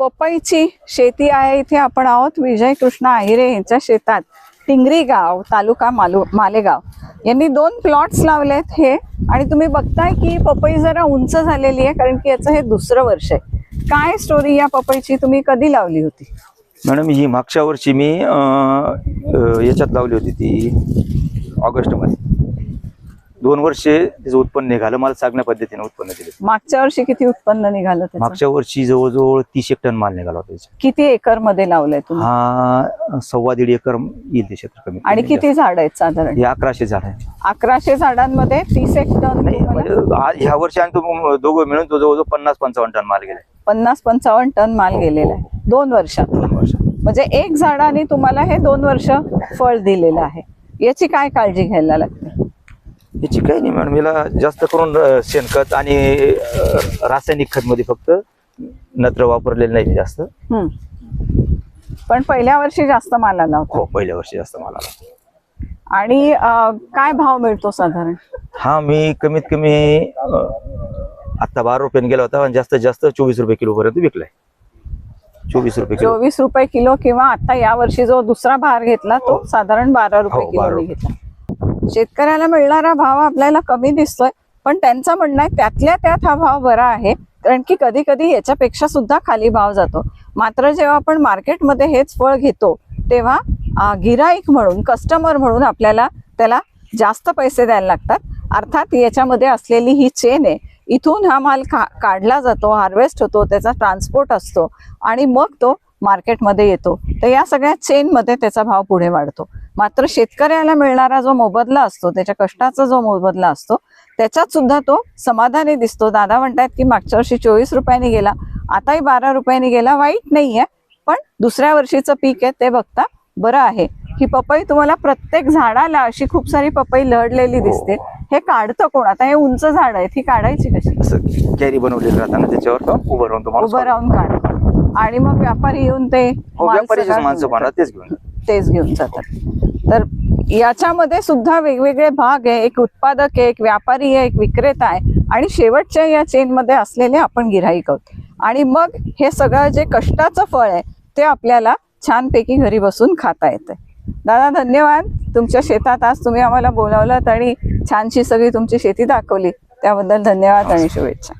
पपईची शेती आहे इथे आपण आहोत. विजय कृष्ण आहिरे यांच्या शेतात टिंगरी गाव तालुका मालू मालेगाव. यांनी दोन प्लॉट्स लावलेत हे. आणि तुम्ही बघताय की पपई जरा उंच झालेली आहे कारण की याचं हे दुसरं वर्ष आहे. काय स्टोरी या पपईची तुम्ही कधी लावली होती? मॅडम ही मागच्या वर्षी मी याच्यात लावली होती ती ऑगस्टमध्ये. दोन वर्षे त्याचं उत्पन्न निघालं. मला चांगल्या पद्धतीने उत्पन्न दिलं. मागच्या वर्षी किती उत्पन्न निघालं त्याचं? मागच्या वर्षी जवळजवळ तीस एक टन माल निघाला होता त्याचा. किती एकरमध्ये लावलंय तुम्ही? हा सव्वा दीड एकर येईल ते क्षेत्र कमी. आणि किती झाड आहेत साधारण? हे अकराशे झाड आहे. अकराशे झाडांमध्ये तीस एक टन नाही तुम्हाला म्हणजे आ- ह्या वर्षी आणि तो दोघं मिळून तो जवळजवळ पन्नास पंचावन्न टन माल गेलाय. पन्नास पंचावन्न टन माल हो, गेलेला हो. आहे. दोन वर्षात. दोन वर्ष म्हणजे एक झाडाने तुम्हाला हे दोन वर्ष फळ दिलेलं आहे. याची काय काळजी घ्यायला लागते? याची काही नाही मॅडम. याला जास्त करून शेणखत आणि रासायनिक खत मध्ये फक्त नत्र वापरलेलं नाही जास्त. हम्म. पण पहिल्या वर्षी जास्त माल आला होता. हो पहिल्या वर्षी जास्त माल आला आणि अं, काय भाव मिळतो साधारण? हा मी कमीत कमी आता बारा रुपयाने गेला होता आणि जास्तीत जास्त चोवीस रुपये किलो पर्यंत विकलाय. चोवीस रुपये किलो. चोवीस रुपये किलो किंवा आता या वर्षी जो दुसरा भार घेतला तो हो. साधारण बारा रुपये हो, बारा किलो रुपये. घेतला. शेतकऱ्याला मिळणारा भाव आपल्याला कमी दिसतोय पण त्यांचं म्हणणं आहे त्यातल्या त्यात हा भाव बरा आहे कारण की कधी कधी याच्यापेक्षा सुद्धा खाली भाव जातो. मात्र जेव्हा आपण मार्केटमध्ये हेच फळ घेतो तेव्हा गिराईक म्हणून कस्टमर म्हणून आपल्याला त्याला जास्त पैसे द्यायला लागतात. अर्थात याच्यामध्ये असलेली ही चेन आहे इथून हा माल का काढला जातो हार्वेस्ट होतो त्याचा ट्रान्सपोर्ट असतो आणि मग तो मार्केटमध्ये येतो तर या सगळ्या चेनमध्ये त्याचा भाव पुढे वाढतो. मात्र शेतकऱ्याला मिळणारा जो मोबदला असतो त्याच्या कष्टाचा जो मोबदला असतो त्याच्यात सुद्धा तो समाधानी दिसतो. दादा म्हणतात की मागच्या वर्षी चोवीस रुपयांनी गेला आताही बारा रुपयांनी गेला वाईट नाहीये पण दुसऱ्या वर्षीचं पीक आहे ते बघता बरं आहे. ही पपई तुम्हाला प्रत्येक झाडाला अशी खूप सारी पपई लढलेली दिसते. हे काढतं कोण? आता हे उंच झाड आहेत ही काढायची कशी? असं कॅरी बनवलेलं राहताना त्याच्यावर उभं राहून तो उभं राहून काढ आणि मग व्यापारी येऊन ते हो माल व्यापारीचेच सगळा माणसं घेऊन पाहणार तेच घेऊन जातात. तेच घेऊन जातात. तर याच्यामध्ये सुद्धा वेगवेगळे भाग आहे. एक उत्पादक आहे एक व्यापारी आहे एक विक्रेता आहे. आणि शेवटच्या या चेन मध्ये असलेले आपण गिराईक आहोत. आणि मग हे सगळं जे कष्टाचं फळ आहे ते आपल्याला छानपैकी घरी बसून खाता येते दादा धन्यवाद. तुमच्या शेतात आज तुम्ही आम्हाला बोलावलात आणि छानशी सगळी तुमची शेती दाखवली. त्याबद्दल धन्यवाद आणि शुभेच्छा.